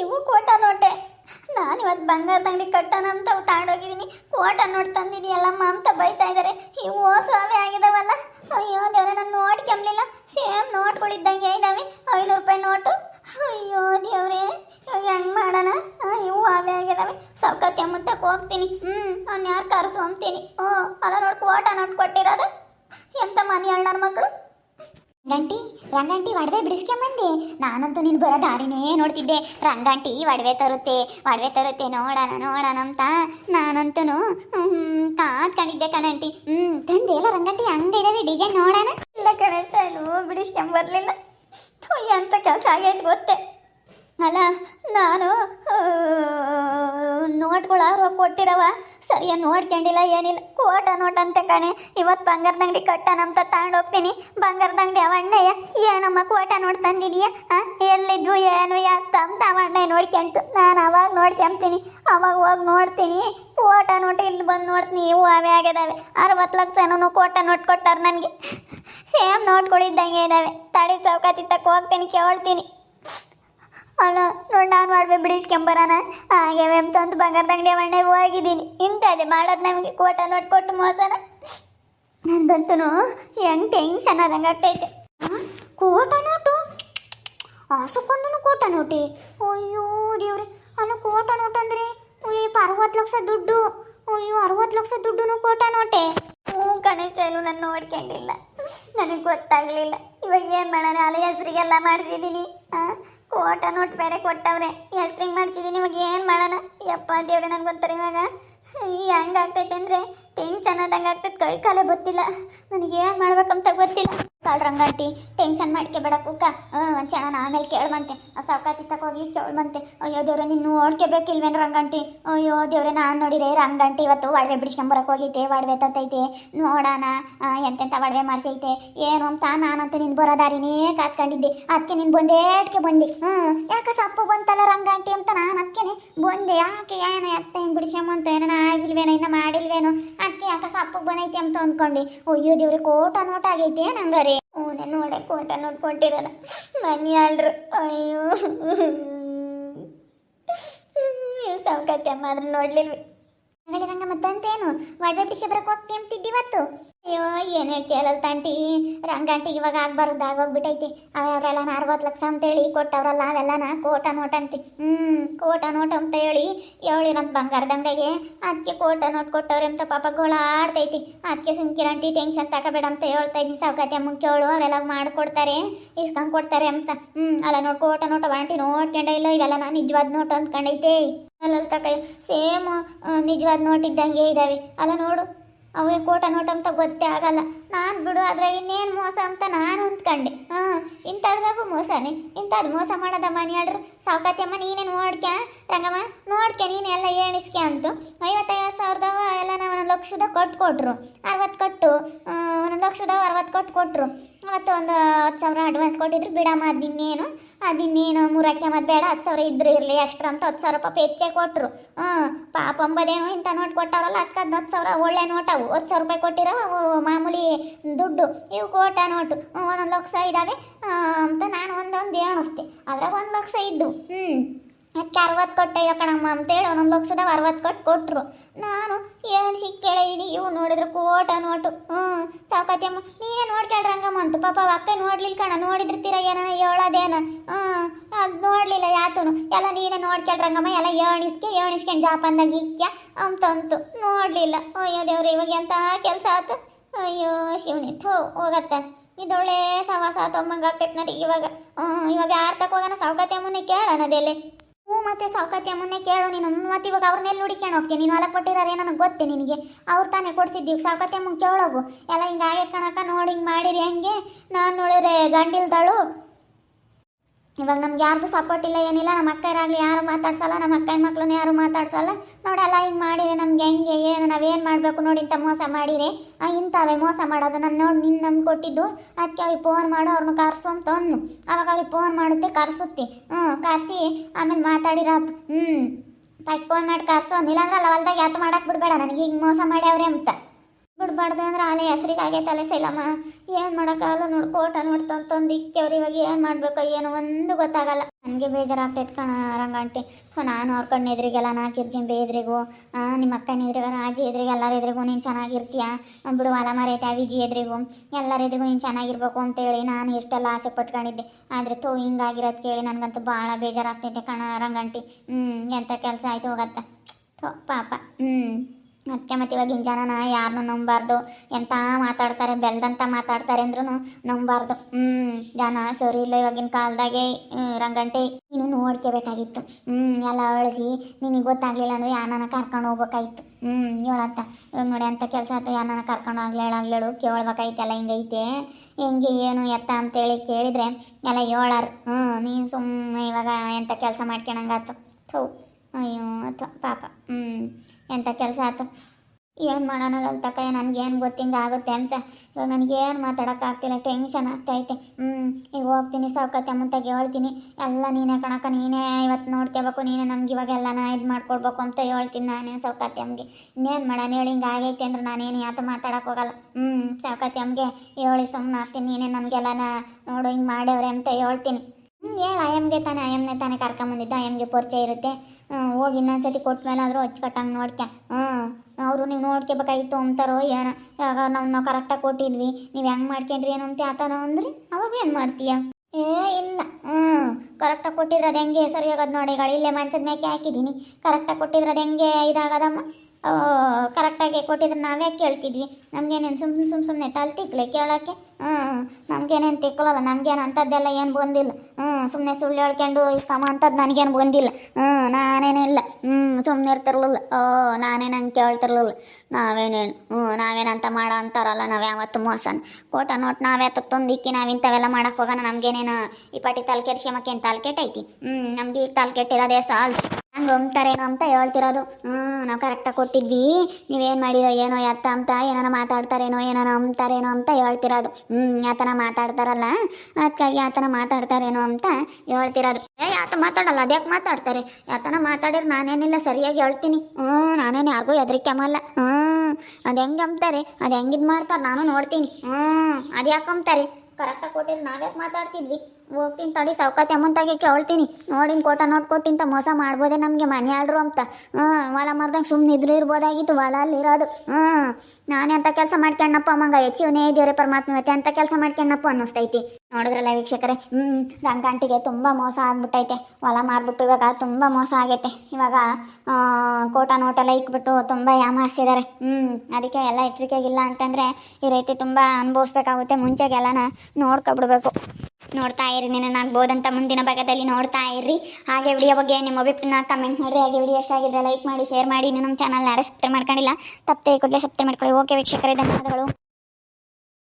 ಇವು ಕೋಟ ನೋಟೆ. ನಾನು ಇವತ್ತು ಬಂಗಾರ ತಂಗಡಿ ಕಟ್ಟೋಣ ಅಂತ ತಗೊಂಡೋಗಿದ್ದೀನಿ ಕೋಟ ನೋಟ್ ತಂದಿದೆಯಲ್ಲಮ್ಮ ಅಂತ ಬೈತಾ ಇದ್ದಾರೆ ಇವು ಸ್ವಾಮಿ ಆಗಿದಾವಲ್ಲ. ಅಯ್ಯೋ ದೇವ್ರೆ, ನಾನು ನೋಡ್ಕೊಂಬ್ಲಿಲ್ಲ ಸೇಮ್ ನೋಟ್ಗಳಿದ್ದಂಗೆ ಇದ್ದಾವೆ ಐನೂರು ರೂಪಾಯಿ ನೋಟು. ಅಯ್ಯೋ ದೇವ್ರೆ ಹೆಂಗ್ ಮಾಡೋಣ? ಇವು ಅವೇ ಆಗಿದಾವೆ. ಸೌಕತ್ಯ ಮುತ್ತಕ್ಕೆ ಹೋಗ್ತೀನಿ. ಹ್ಞೂ ಅವ್ನು ಯಾರು ಕರ್ಸು ಅಂತೀನಿ. ಹ್ಞೂ ಅಲ್ಲ ನೋಡಿ, ಕೋಟ ನೋಟ್ ಕೊಟ್ಟಿರೋದು? ಎಂತ ಮನೆ ಅಣ್ಣನ ಮಕ್ಕಳು ರಂಗಂಟಿ ರಂಗಂಟಿ ಒಡವೆ ಬಿಡಿಸ್ಕೊಂಬಂದೆ ನಾನಂತೂ ನೀನು ಬರೋ ದಾರಿನೇ ನೋಡ್ತಿದ್ದೆ. ರಂಗಂಟಿ ಒಡವೆ ತರುತ್ತೆ ಒಡವೆ ತರುತ್ತೆ, ನೋಡೋಣ ನೋಡೋಣ ಅಂತ ನಾನಂತೂ ಕಾತ್ಕೊಂಡಿದ್ದೆ ಕಣಂಟಿ. ಹ್ಞೂ ತಂದೆ ಎಲ್ಲ ರಂಗಂಟಿ ಹಂಗೆ ಇದಾವೆ, ಡಿಸೈನ್ ನೋಡೋಣ. ಇಲ್ಲ ಕಣೆ ಸೈನು ಬಿಡಿಸ್ಕೊಂಬರ್ಲಿಲ್ಲ ಅಂತ ಕೆಲಸ ಆಗೈತೆ ಗೊತ್ತೆ. ಅಲ್ಲ, ನಾನು ನೋಟ್ಗಳು ಅವ್ರು ಕೊಟ್ಟಿರವ? ಸರಿಯ, ನೋಡ್ಕೊಂಡಿಲ್ಲ, ಏನಿಲ್ಲ. ಕೋಟ ನೋಟ್ ಅಂತ ಕಣೆ. ಇವತ್ತು ಬಂಗಾರದ ಅಂಗಡಿ ನಮ್ಮ ಅಂತ ತಗೊಂಡು ಹೋಗ್ತೀನಿ ಬಂಗಾರದ ಅಂಗಡಿ ಏನಮ್ಮ ಕೋಟ ನೋಟ್ ತಂದಿದೀಯ? ಎಲ್ಲಿದ್ದು ಏನು ಯಾ ಅಂತ ತವಣ್ಣಯ್ಯ ನೋಡ್ಕೊಂತು ನಾನು ಅವಾಗ ನೋಡ್ಕೊಂತೀನಿ ಅವಾಗ ಹೋಗಿ ನೋಡ್ತೀನಿ. ಕೋಟ ನೋಟ್ ಇಲ್ಲಿ ಬಂದು ನೋಡ್ತೀನಿ. ಇವು ಅವೇ ಆಗಿದಾವೆ ಅರವತ್ತು ಏನೋ ಕೋಟ ನೋಟ್ ಕೊಟ್ಟಾರ ನನಗೆ. ಸೇಮ್ ನೋಟ್ಗಳಿದ್ದಂಗೆ ಇದ್ದಾವೆ ತಡಿ ಚೌಕಾತಿ ತಕ್ಕ ಹೋಗ್ತೀನಿ, ಕೇಳ್ತೀನಿ. ಅಲ್ಲ ನೋಡಿ ನಾನು ಮಾಡ್ಬೇ ಬಿಡಿಸ್ಕೊಂಬರೋಣ ಹಾಗೆ ಅಂತ ಬಂಗಾರದ ಅಂಗಡಿ ಮಣ್ಣೆ ಹೋಗಿದ್ದೀನಿ. ಇಂಥದ್ದೇ ಮಾಡೋದು ನಮಗೆ ಕೋಟ ನೋಟ್ ಕೊಟ್ಟು ಮೋಸನ. ನಂದಂತೂ ಹೆಂಗ್ ಟೆನ್ಷನ್ ಆದಂಗೆ ಆಗ್ತೈತೆ. ಕೋಟ ನೋಟು? ಆಸಕ್ಕೊಂದು ಕೋಟ ನೋಟಿ? ಅಯ್ಯೋ, ದೇವ್ರಿ, ಅಲ್ಲ ಕೋಟ ನೋಟ್ ಅಂದ್ರೆ ಅಯ್ಯೋ ಅರವತ್ತು ಲಕ್ಷ ದುಡ್ಡು. ಅಯ್ಯೋ ಅರವತ್ತು ಲಕ್ಷ ದುಡ್ಡು ಕೋಟ ನೋಟೆ? ಹ್ಞೂ ಚೈಲು ನಾನು ನೋಡ್ಕೊಂಡಿಲ್ಲ. ನನಗೆ ಗೊತ್ತಾಗ್ಲಿಲ್ಲ. ಇವಾಗ ಏನು ಮಾಡೋಣ? ಅಲೆ ಹೆಸರಿಗೆಲ್ಲ ಮಾಡಿಸಿದ್ದೀನಿ ಹಾಂ ಕೋಟ ನೋಟ್ ಬೇರೆ ಕೊಟ್ಟವ್ರೆ. ಹೆಸ್ರಿಂಗ್ ಮಾಡ್ತಿದ್ದೀನಿ ಇವಾಗ ಏನು ಮಾಡೋಣ? ಯಪ್ಪ ದೇವ್ರೆ, ನನಗೆ ಗೊತ್ತಾರೆ ಇವಾಗ ಹೆಂಗಾಗ್ತೈತೆ ಅಂದರೆ ಟೆನ್ಷನ್ ಆದಂಗೆ ಆಗ್ತೈತೆ ಕೈ ಕಾಲೇ ಗೊತ್ತಿಲ್ಲ. ನನಗೆ ಏನು ಮಾಡ್ಬೇಕಂತ ಗೊತ್ತಿಲ್ಲ. ಕಾಳ್ರಂಗಂಟಿ ಟೆನ್ಷನ್ ಮಾಡ್ಕೋಬೇಡ ಕುಕ್ಕ. ಒಂದು ನಾ ಆಮೇಲೆ ಕೇಳ್ಬಂತೆ. ಆ ಸಾವ್ಕಾತಿ ಹೋಗಿ ಕೇಳ್ಬಂತೆ. ಅಯ್ಯೋ ದೇವ್ರೆ ನೀನು ನೋಡ್ಕೋಬೇಕಿಲ್ವೇನು ರಂಗಂಟಿ? ಅಯ್ಯೋ ದೇವ್ರೆ ನಾನು ನೋಡಿದೆ ರಂಗಂಟಿ ಇವತ್ತು ಒಡವೆ ಬಿಡಿಸ್ಕೊಂಬರಕ್ಕೆ ಹೋಗೈತೆ ಒಡವೆ ತಂತೈತೆ. ನೋಡೋಣ ಆ, ಎಂತೆಂಥ ಒಡವೆ ಮಾಡಿಸೈತೆ. ಏನು ಅಂತ ನಾನಂತೂ ನಿನ್ನ ಬರೋ ದಾರಿನೇ ಕಾತ್ಕೊಂಡಿದ್ದೆ ಅದಕ್ಕೆ ನೀನು ಬಂದೇಟ್ಕೆ ಬಂದೆ. ಹ್ಞೂ ಯಾಕೆ ಸಪ್ಪು ಬಂತಲ್ಲ ರಂಗಂಟಿ ಅಂತ ನಾನು ಅದಕ್ಕೆ ಬಂದೆ. ಯಾಕೆ ಏನು ಎತ್ತ ಹಿಂಗೆ ಬಿಡಿಸ್ಕೊಂಬಂತ ಏನೋ ಆಗಿಲ್ವೇನೋ ಇನ್ನು ಮಾಡಿಲ್ವೇನೋ ಅದಕ್ಕೆ ಯಾಕೆ ಸಪ್ಪು ಬಂದೈತೆ ಅಂತ ಅಂದ್ಕೊಂಡು. ಅಯ್ಯೋ ದೇವ್ರೆ ಕೋಟ ನೋಟ ಆಗೈತೆ ನಂಗಾರೆ. ಹ್ಞೂ ನೋಡೆ ಕೋಟ ನೋಟ್ ಕೊಟ್ಟಿರೋದ ಮನಿ ಆಳ್ರು ಅಯ್ಯೋ. ಸೌಕತ್ಯ ಅಮ್ಮ ಅದನ್ನ ನೋಡ್ಲಿಲ್ವಿ. ರಂಗ ಮತ್ತಂತೇನು ಒಡವೆ ಬಿಡಿಸಿ ಬರಕ್ಕೆ ಹೋಗಿ ಅಂತಿದ್ದಿ ಇವತ್ತು? ಅಯ್ಯೋ, ಏನು ಹೇಳ್ತೀಯಲ್ಲ ತಂಟಿ? ರಂಗಂಟಿಗೆ ಇವಾಗ ಆಗ್ಬಾರ್ದು ಆಗೋಗ್ಬಿಟ್ಟೈತಿ ಅವರೆಲ್ಲ ಅರವತ್ತು ಲಕ್ಷ ಅಂತ ಅಂತೇಳಿ ಕೊಟ್ಟವ್ರಲ್ಲ, ಅವೆಲ್ಲನ ಕೋಟ ನೋಟ್ ಅಂತಿ. ಹ್ಮ್, ಕೋಟ ನೋಟ್ ಅಂತ ಹೇಳಿ ಹೇಳಿ ನಮ್ಮ ಬಂಗಾರದ ಅಂಗಡಿಗೆ ಅದಕ್ಕೆ ಕೋಟ ನೋಟ್ ಕೊಟ್ಟವ್ರೆ ಅಂತ ಪಾಪ ಗೋಳಾಡ್ತೈತಿ. ಅದಕ್ಕೆ ಸುಮ್ಕಿರಂಟಿ ಟೆನ್ಷನ್ ತಗೋಬೇಡ ಅಂತ ಹೇಳ್ತಾ ಇದ್ದೀನಿ. ಸಾವ್ಕಾತಿ ಅಮ್ಮಂಗೆ ಕೇಳು ಅವೆಲ್ಲ ಮಾಡಿಕೊಡ್ತಾರೆ. ಇಸ್ಕೊಂಡ್ ಕೊಡ್ತಾರೆ ಅಂತ. ಹ್ಮ್, ಅಲ್ಲ ನೋಡಿ ಕೋಟ ನೋಟ ವಾಂಟಿ ನೋಡ್ಕೊಂಡ ಇಲ್ಲ ಇವೆಲ್ಲ ನಾನು ನಿಜವಾದ ನೋಟ್ ಅಂದ್ಕೊಂಡೈತೆ. ತಕ ಸೇಮ್ ನಿಜವಾದ ನೋಟ್ ಇದ್ದಂಗೆ ಇದ್ದಾವೆ ಅಲ್ಲ ನೋಡು, ಅವೇ ಕೋಟ ನೋಟ ಅಂತ ಗೊತ್ತೇ ಆಗಲ್ಲ. ನಾನು ಬಿಡು, ಅದ್ರಾಗ ಇನ್ನೇನು ಮೋಸ ಅಂತ ನಾನು ಅಂದ್ಕೊಂಡೆ ಹಾಂ, ಇಂಥದ್ರಾಗೂ ಮೋಸನೇ? ಇಂಥದ್ದು ಮೋಸ ಮಾಡೋದಮ್ಮ ಹೇಳ್ರು ಸಾವ್ಕಾತಿ ಅಮ್ಮ, ನೀನೇ ನೋಡ್ಕ್ಯ? ರಂಗಮ್ಮ, ನೋಡ್ಕ್ಯ ನೀನೆಲ್ಲ ಎಣಿಸ್ಕ್ಯ ಅಂತು? ಐವತ್ತೈವತ್ತು ಲಕ್ಷದ ಕೊಟ್ಟು ಕೊಟ್ಟರು ಅರವತ್ತು ಕೊಟ್ಟು ಒಂದೊಂದು ಲಕ್ಷದ ಅರವತ್ತು ಕೊಟ್ಟು ಕೊಟ್ಟರು ಅವತ್ತು ಒಂದು ಹತ್ತು ಸಾವಿರ ಅಡ್ವಾನ್ಸ್ ಕೊಟ್ಟಿದ್ರು. ಬಿಡಮ್ಮ ಅದಿನ್ನೇನು? ಅದಿನ್ನೇನು? ಮೂರಕ್ಕೆ ಮತ್ತು ಬೇಡ, ಹತ್ತು ಸಾವಿರ ಇದ್ರೆ ಇರಲಿ ಎಕ್ಸ್ಟ್ರಾ ಅಂತ ಹತ್ತು ಸಾವಿರ ಪಾಪ ಹೆಚ್ಚೆ ಕೊಟ್ಟರು ಹ್ಞೂ, ಪಾಪ ಒಂಬದೇನೋ ಇಂಥ ನೋಟ್ ಕೊಟ್ಟಾರಲ್ಲ ಅದಕ್ಕೆ ಹತ್ತು ಸಾವಿರ ಒಳ್ಳೆ ನೋಟವು ಹತ್ತು ಸಾವಿರ ರೂಪಾಯಿ ಕೊಟ್ಟಿರೋ ಅವು ಮಾಮೂಲಿ ದುಡ್ಡು. ಇವು ಕೋಟ ನೋಟು ಒಂದೊಂದು ಲಕ್ಷ ಇದ್ದಾವೆ ಅಂತ ನಾನು ಒಂದೊಂದು ಎಣಿಸ್ದೆ ಅದ್ರಾಗ ಒಂದು ಲಕ್ಷ ಇದ್ದು. ಹ್ಞೂ. ಅದಕ್ಕೆ ಅರವತ್ತು ಕೊಟ್ಟಯ್ಯೋ ಕಣಮ್ಮ ಅಂತೇಳಿ ಒಂದೊಂದು ಲಕ್ಷದಾಗ ಅರವತ್ತು ಕೊಟ್ಟು ಕೊಟ್ಟರು ನಾನು ಎಣ್ಸಿ ಕೇಳಿದ್ದೀನಿ ಇವು ನೋಡಿದ್ರು ಕೋಟ ನೋಟು. ಹ್ಞೂ ಸಾಕತಿ ಅಮ್ಮ, ನೀನೇ ನೋಡ್ಕೊಳ್ರಂಗಮ್ಮ ಅಂತ. ಪಾಪ ಅಕ್ಕ ನೋಡ್ಲಿಲ್ಲ ಕಣ ನೋಡಿದ್ರತೀರ ಏನ ಹೇಳೋದೇನ? ಹ್ಞೂ ಅದು ನೋಡಲಿಲ್ಲ ಯಾತನು. ಎಲ್ಲ ನೀನೇ ನೋಡ್ಕೊಳ್ರಂಗಮ್ಮ ಎಲ್ಲ ಏಣಿಸ್ಕೆ, ಏಣಿಸ್ಕೊಂಡು ಜಾಪಂದಾಗ ಇಕ್ಕ ಅಂತಂತು. ನೋಡಲಿಲ್ಲ. ಅಯ್ಯೋ ದೇವ್ರೆ, ಇವಾಗ ಎಂತ ಕೆಲಸ ಆತು? ಅಯ್ಯೋ, ಶಿವನಿ ಹೋಗತ್ತೆ. ಇದೊಳ್ಳೆ ಸವಾಸ ತೊಂಬಂಗೆ ಆಗ್ತೈತೆ ನನಗೆ ಇವಾಗ. ಹ್ಞೂ ಇವಾಗ ಯಾರು ತಕ ಹೋಗೋಣ ಸಾವಕಾತಿ ಅಮ್ಮನೇ ಕೇಳೋಣದೆಲ್ಲಿ ಹ್ಞೂ, ಮತ್ತೆ ಸಾವಕಾತಿ ಅಮ್ಮನ್ನೇ ಕೇಳು ನೀನು. ಮತ್ತೆ ಇವಾಗ ಅವ್ರನ್ನೆಲ್ಲ ಹುಡುಕೊಂಡು ಹೋಗ್ತೀನಿ ನೀನು ಹೊಲಕ್ಕೆ ಕೊಟ್ಟಿರೋರು ನನಗೆ ಗೊತ್ತೇ ನಿನಗೆ? ಅವ್ರು ತಾನೇ ಕೊಡ್ಸಿದ್ದೀವಿ. ಸಾವಕಾತಿ ಅಮ್ಮನ ಕೇಳೋಗು. ಎಲ್ಲ ಹಿಂಗೆ ಆಗೈತೆ ಕಣಕ್ಕ, ನೋಡಿ ಹಿಂಗೆ ಮಾಡಿರಿ ಹೆಂಗೆ. ನಾನು ನೋಡಿದ್ರೆ ಗಂಡಿಲ್ದಳು. ಇವಾಗ ನಮ್ಗೆ ಯಾರ್ದು ಸಪೋರ್ಟ್ ಇಲ್ಲ, ಏನಿಲ್ಲ, ನಮ್ಮ ಅಕ್ಕರಾಗಲಿ ಯಾರು ಮಾತಾಡ್ಸಲ್ಲ, ನಮ್ಮ ಅಕ್ಕ ಮಕ್ಕಳನ್ನ ಯಾರು ಮಾತಾಡ್ಸಲ್ಲ. ನೋಡೆಲ್ಲ, ಹಿಂಗೆ ಮಾಡಿರಿ ನಮ್ಗೆ ಹೆಂಗೆ, ಏನು, ನಾವೇನು ಮಾಡಬೇಕು ನೋಡಿ ಇಂಥ ಮೋಸ ಮಾಡಿರಿ ಇಂಥವೇ ಮೋಸ ಮಾಡೋದು. ನಾನು ನೋಡಿ ನಿನ್ನ ನಮ್ಗೆ ಕೊಟ್ಟಿದ್ದು ಅದಕ್ಕೆ ಅವ್ರಿಗೆ ಫೋನ್ ಮಾಡು, ಅವ್ರನ್ನ ಕರ್ಸು ಅಂತ ಅನ್ನು ಅವಾಗ ಅವ್ರಿಗೆ ಫೋನ್ ಮಾಡುತ್ತೆ, ಕರ್ಸುತ್ತಿ. ಹ್ಞೂ ಕರ್ಸಿ, ಆಮೇಲೆ ಮಾತಾಡಿರೋದು ಹ್ಞೂ ಫಸ್ಟ್ ಫೋನ್ ಮಾಡಿ ಕರ್ಸು ಇಲ್ಲಾಂದ್ರೆ ಅಲ್ಲ ಹೊಲ್ದಾಗ ಯಾತ ಮಾಡಕ್ಕೆ ಬಿಡಬೇಡ. ನನಗೆ ಹಿಂಗೆ ಮೋಸ ಮಾಡ್ಯಾವ್ರೆ ಅಂತ. ಬಿಡ್ಬಾರ್ದು ಅಂದ್ರೆ ಆಲೆ ಹೆಸ್ರಿಗೆ ತಲೆ ಸೈಲಮ್ಮ. ಏನು ಮಾಡೋಕ್ಕಾಗಲ್ಲ ನೋಡಿ ಕೋಟ ನೋಡ್ತಂತಂದು ಇವಾಗ ಏನು ಮಾಡಬೇಕು ಏನು ಒಂದು ಗೊತ್ತಾಗಲ್ಲ. ನನಗೆ ಬೇಜಾರಾಗ್ತೈತೆ ಕಣ ರಂಗಾಂಟಿ ಸೊ ನಾನು ಅವ್ರ ಕಣ್ಣು ಎದುರಿಗೆಲ್ಲ ನಾಕಿರ್ಜಿನ್ ಬೇದ್ರಿಗೂ ನಿಮ್ಮ ಅಕ್ಕನ ಎದುರಿಗ, ರಾಜಿ ಎದುರಿಗೆ, ಎಲ್ಲರ ಎದುರಿಗೂ, ನೀನು ಚೆನ್ನಾಗಿರ್ತೀಯ? ಬಿಡು ಅಲ ಮರೈತೆ, ಅವಿಜಿ ವಿಜಿ ಎದುರಿಗೂ. ಎಲ್ಲರ ಎದುರಿಗೂ ನೀನು ಚೆನ್ನಾಗಿರ್ಬೇಕು ಅಂತೇಳಿ ನಾನು ಎಷ್ಟೆಲ್ಲ ಆಸೆ ಪಟ್ಕೊಂಡಿದ್ದೆ. ಆದ್ರೆ ತೋ ಹಿಂಗಾಗಿರೋದು ಕೇಳಿ ನನಗಂತೂ ಭಾಳ ಬೇಜಾರಾಗ್ತೈತೆ ಕಣ ರಂಗಂಟಿ ಹ್ಞೂ ಎಂಥ ಕೆಲಸ ಆಯ್ತು ಹೋಗತ್ತ. ಥೋ, ಪಾಪ. ಹ್ಞೂ ಅದಕ್ಕೆ ಮತ್ತೆ ಇವಾಗ ಜನನ ಯಾರನ್ನೂ ನಂಬಾರ್ದು. ಎಂಥ ಮಾತಾಡ್ತಾರೆ ಬೆಲ್ದಂತ ಮಾತಾಡ್ತಾರೆ ಅಂದ್ರೂ ನಂಬಾರ್ದು. ಹ್ಞೂ ಜನ, ಸರಿ, ಇಲ್ಲ ಇವಾಗಿನ ಕಾಲದಾಗೆ ರಂಗಂಟೆ ನೀನು ನೋಡ್ಕೋಬೇಕಾಗಿತ್ತು. ಹ್ಞೂ ಎಲ್ಲ ಅಳಿಸಿ, ನಿನಗೆ ಗೊತ್ತಾಗ್ಲಿಲ್ಲ ಅಂದ್ರೆ ಯಾರನ್ನ ಕರ್ಕೊಂಡು ಹೋಗ್ಬೇಕಾಯ್ತು. ಹ್ಞೂ ಹೇಳತ್ತ. ಇವಾಗ ನೋಡಿ ಅಂತ ಕೆಲಸ ಆಯ್ತು ಯಾರನ್ನ ಕರ್ಕೊಂಡು ಆಗ್ಲಿ ಹೇಳಾಗ್ಲೇಳು ಕೇಳ್ಬೇಕಾಯ್ತಲ್ಲ, ಹಿಂಗೈತೆ? ಹೆಂಗೆ, ಏನು, ಎತ್ತ ಅಂತೇಳಿ ಕೇಳಿದರೆ ಎಲ್ಲ ಹೇಳಾರು. ಹ್ಞೂ ನೀನು ಸುಮ್ಮನೆ ಇವಾಗ ಎಂಥ ಕೆಲಸ ಮಾಡ್ಕೊಳಂಗಾತು ಥೂ, ಅಯ್ಯೋ ಅಥವಾ ಪಾಪ. ಹ್ಞೂ ಎಂಥ ಕೆಲಸ ಆಯ್ತು ಏನು ಮಾಡೋಣ ತಕ್ಕ ನನಗೇನು ಗೊತ್ತಿಂದ ಆಗುತ್ತೆ ಅಂತ. ಇವಾಗ ನನಗೇನು ಮಾತಾಡೋಕ್ಕಾಗ್ತಿಲ್ಲ ಟೆನ್ಷನ್ ಆಗ್ತೈತೆ. ಹ್ಞೂ ಈಗ ಹೋಗ್ತೀನಿ ಸಾವ್ಕತ್ತೆ ಮುಂತಾಗಿ ಹೇಳ್ತೀನಿ. ಎಲ್ಲ ನೀನೇ ಕಣಕ ನೀನೇ ಇವತ್ತು ನೋಡ್ಕೋಬೇಕು, ನೀನೇ ನಮ್ಗೆ ಇವಾಗೆಲ್ಲ ಇದು ಮಾಡ್ಕೊಡ್ಬೇಕು ಅಂತ ಹೇಳ್ತೀನಿ ನಾನೇ ಸೌಕತ್ತೆ ಅಮ್ಮಗೆ. ಇನ್ನೇನು ಮಾಡೋಣ, ಹೇಳಿ ಹಿಂಗೆ ಆಗೈತೆ ಅಂದ್ರೆ ನಾನೇನು ಯಾತ ಮಾತಾಡೋಕೆ ಹೋಗಲ್ಲ. ಹ್ಞೂ ಸೌಕತ್ತೆ ಅಮ್ಮಗೆ ಹೇಳಿ ಸುಮ್ಮನೆ ಆಗ್ತೀನಿ, ನೀನೇ ನಮಗೆಲ್ಲನ ನೋಡು, ಹಿಂಗೆ ಮಾಡ್ಯವ್ರೆ ಅಂತ ಹೇಳ್ತೀನಿ. ಹೇಳು ಅಯ್ಯಮ್ಗೆ ತಾನೇ ಅಯ್ಯಮ್ಮನೆ ತಾನೇ ಕರ್ಕೊಂಬಂದಿದ್ದ ಅಯ್ಯಮ್ಗೆ ಪರಿಚಯ ಇರುತ್ತೆ. ಹೋಗಿ ಇನ್ನೊಂದ್ಸತಿ ಕೊಟ್ಟ ಮೇಲೆ ಆದರೂ ಅಚ್ಚುಕಟ್ಟಂಗೆ ನೋಡ್ಕೆ. ಹ್ಞೂ ಅವರು ನೀವು ನೋಡ್ಕೋಬೇಕಾಗಿತ್ತು ಅಂತಾರೋ ಏನೋ. ಯಾವಾಗ ನಾವು ನಾವು ಕರೆಕ್ಟಾಗಿ ಕೊಟ್ಟಿದ್ವಿ. ನೀವು ಹೆಂಗೆ ಮಾಡ್ಕೊಂಡ್ರಿ ಏನು ಅಂತ ಆತನ ಅಂದ್ರೆ, ಅವಾಗ ಏನು ಮಾಡ್ತೀಯ? ಏ, ಇಲ್ಲ. ಹ್ಞೂ ಕರೆಕ್ಟಾಗಿ ಕೊಟ್ಟಿದ್ರೆ ಅದು ಹೆಂಗೆ ಸರಿಯಾಗದು ನೋಡಿ ಇಲ್ಲೇ ಮಂಚದ ಮೇಕೆ ಹಾಕಿದ್ದೀನಿ. ಕರೆಕ್ಟಾಗಿ ಕೊಟ್ಟಿದ್ರೆ ಅದು ಹೆಂಗೆ ಇದಾಗದಮ್ಮ? ಕರೆಕ್ಟಾಗಿ ಕೊಟ್ಟಿದ್ರೆ ನಾವೇ ಕೇಳ್ತಿದ್ವಿ. ನಮ್ಗೇನೇನು ಸುಮ್ಮನೆ ಸುಮ್ಮ ಸುಮ್ಮನೆ ತಲೆ ತಿಕ್ಲೆ ಕೇಳೋಕ್ಕೆ? ಹ್ಞೂ ನಮಗೇನೇನು ತಿಕ್ಕಲಲ್ಲ, ನಮಗೇನು ಅಂಥದ್ದೆಲ್ಲ ಏನು ಬಂದಿಲ್ಲ. ಹ್ಞೂ ಸುಮ್ಮನೆ ಸುಳ್ಳು ಹೇಳ್ಕೊಂಡು ಇಸ್ಕಮ್ಮ ಅಂಥದ್ದು ನನಗೇನು ಬಂದಿಲ್ಲ. ಹ್ಞೂ ನಾನೇನಿಲ್ಲ ಹ್ಞೂ ಸುಮ್ಮನೆ ಇರ್ತಿರ್ಲಿಲ್ಲ. ಓ, ನಾನೇನು ಹಂಗೆ ಕೇಳ್ತಿರ್ಲಿಲ್ಲ. ನಾವೇನೇನು ಹ್ಞೂ ನಾವೇನಂತ ಮಾಡೋ ಅಂತಾರಲ್ಲ, ನಾವು ಯಾವತ್ತು ಮೋಸನ. ಕೋಟ ನೋಟ್ ನಾವೇ ತಂದಿಕ್ಕಿ ನಾವು ಇಂಥವೆಲ್ಲ ಮಾಡೋಕ್ಕೆ ಹೋಗೋಣ ನಮಗೇನೇನು ಈ ಪಾಟಿ ತಲೆ ಕೆಡ್ಸ್ಕೊಂಬಕ್ಕೇನು ತಲೆ ಕೆಟ್ಟೈತಿ ಹ್ಞೂ ನಮ್ಗೆ ಈಗ ತಲೆ ಕೆಟ್ಟಿರೋದೇ ಸಾಲ್ ಹಂಗೆ ಅಂತಾರೇನೋ ಅಂತ ಹೇಳ್ತಿರೋದು. ಹ್ಞೂ ನಾವು ಕರೆಕ್ಟಾಗಿ ಕೊಟ್ಟಿದ್ವಿ. ನೀವೇನು ಮಾಡಿರೋ ಏನೋ ಎತ್ತ ಅಂತ, ಏನಾನ ಮಾತಾಡ್ತಾರೇನೋ, ಏನಾನ ಅಂಬ್ತಾರೇನೋ ಅಂತ ಹೇಳ್ತಿರೋದು. ಹ್ಮ್ ಯಾತನ ಮಾತಾಡ್ತಾರಲ್ಲ ಅದಕ್ಕಾಗಿ ಯಾತನ ಮಾತಾಡ್ತಾರೇನೋ ಅಂತ ಹೇಳ್ತಿರೋದು. ಏ ಯಾತ ಮಾತಾಡಲ್ಲ, ಅದ್ಯಾಕೆ ಮಾತಾಡ್ತಾರೆ? ಯಾತನ ಮಾತಾಡಿದ್ರೆ ನಾನೇನಿಲ್ಲ, ಸರಿಯಾಗಿ ಹೇಳ್ತೀನಿ. ಹ್ಞೂ ನಾನೇನು ಯಾರಿಗೂ ಹೆದರಿಕೆಮಲ್ಲ ಹ್ಮ್, ಅದ್ ಹೆಂಗ್ ಅಂಬ್ತಾರೆ? ಅದ್ ಹೆಂಗಿದ್ ಮಾಡ್ತಾರ? ನಾನು ನೋಡ್ತೀನಿ. ಹ್ಮ್ ಅದು ಯಾಕೆ ಅಂತಾರೆ ಕರೆಕ್ಟಾಗಿ ಕೊಟ್ಟಿದ್ರೆ ನಾವ್ಯಾಕೆ ಮಾತಾಡ್ತಿದ್ವಿ? ಹೋಗ್ತೀನಿ ತಡಿ ಸೌಕತ್ತೆ ಅಮ್ಮಂತಾಗೆ ಕೇಳ್ತೀನಿ ನೋಡಿ ಕೋಟ ನೋಟ್ ಕೊಟ್ಟಿಂತ ಮೋಸ ಮಾಡ್ಬೋದೇ ನಮಗೆ ಮನೆ ಆಡ್ರು ಅಂತ. ಹ್ಞೂ ಹೊಲ ಮರ್ದಂಗೆ ಸುಮ್ಮನೆ ಇದ್ರು ಇರ್ಬೋದಾಗಿತ್ತು ಹೊಲ ಅಲ್ಲಿರೋದು ಹ್ಞೂ ನಾನೇ ಅಂತ ಕೆಲಸ ಮಾಡ್ಕೊಂಡಪ್ಪ ಅಮ್ಮಂಗ. ಹೆಚ್ಚಿವನೇ ದೇವ್ರೆ ಪರಮಾತ್ಮ, ಇವತ್ತೆ ಅಂತ ಕೆಲಸ ಮಾಡ್ಕೊಂಡಪ್ಪ ಅನ್ನಿಸ್ತೈತಿ. ನೋಡಿದ್ರಲ್ಲ ವೀಕ್ಷಕರೇ ಹ್ಞೂ ರಂಗಾಂಟಿಗೆ ತುಂಬ ಮೋಸ ಆಗ್ಬಿಟ್ಟೈತೆ. ಹೊಲ ಮಾರ್ಬಿಟ್ಟು ಇವಾಗ ತುಂಬ ಮೋಸ ಆಗೈತೆ. ಇವಾಗ ಕೋಟ ನೋಟೆಲ್ಲ ಇಕ್ಬಿಟ್ಟು ತುಂಬ ಯಾಮಾರಿಸಿದ್ದಾರೆ ಹ್ಞೂ ಅದಕ್ಕೆ ಎಲ್ಲ ಎಚ್ಚರಿಕೆಗಿಲ್ಲ ಅಂತಂದರೆ ಈ ರೀತಿ ತುಂಬ ಅನುಭವಿಸ್ಬೇಕಾಗುತ್ತೆ. ಮುಂಚೆಗೆಲ್ಲನ ನೋಡ್ಕೊಬಿಡ್ಬೇಕು. ನೋಡ್ತಾ ಇರಿ ನೆನನಾಗ್ಬೋದಂತ ಮುಂದಿನ ಭಾಗದಲ್ಲಿ ನೋಡ್ತಾ ಇರ್ರಿ. ಹಾಗೆ ವಿಡಿಯೋ ಬಗ್ಗೆ ನಿಮ್ಮ ಅಭಿಪ್ರಾಯ ಕಮೆಂಟ್ ಮಾಡಿರಿ. ಹಾಗೆ ವಿಡಿಯೋ ಇಷ್ಟ ಆಗಿದ್ರೆ ಲೈಕ್ ಮಾಡಿ ಶೇರ್ ಮಾಡಿ. ಇನ್ನು ನಮ್ಮ ಚಾನಲ್ ಯಾರು ಸಬ್ಸ್ಕ್ರೈಬ್ ಮಾಡ್ಕೊಂಡಿಲ್ಲ, ತಪ್ಪದೆ ಕೂಡಲೇ ಸಬ್ಸ್ಕ್ರೈಬ್ ಮಾಡ್ಕೊಳ್ಳಿ. ಓಕೆ ವೀಕ್ಷಕರೇ, ಧನ್ಯವಾದಗಳು.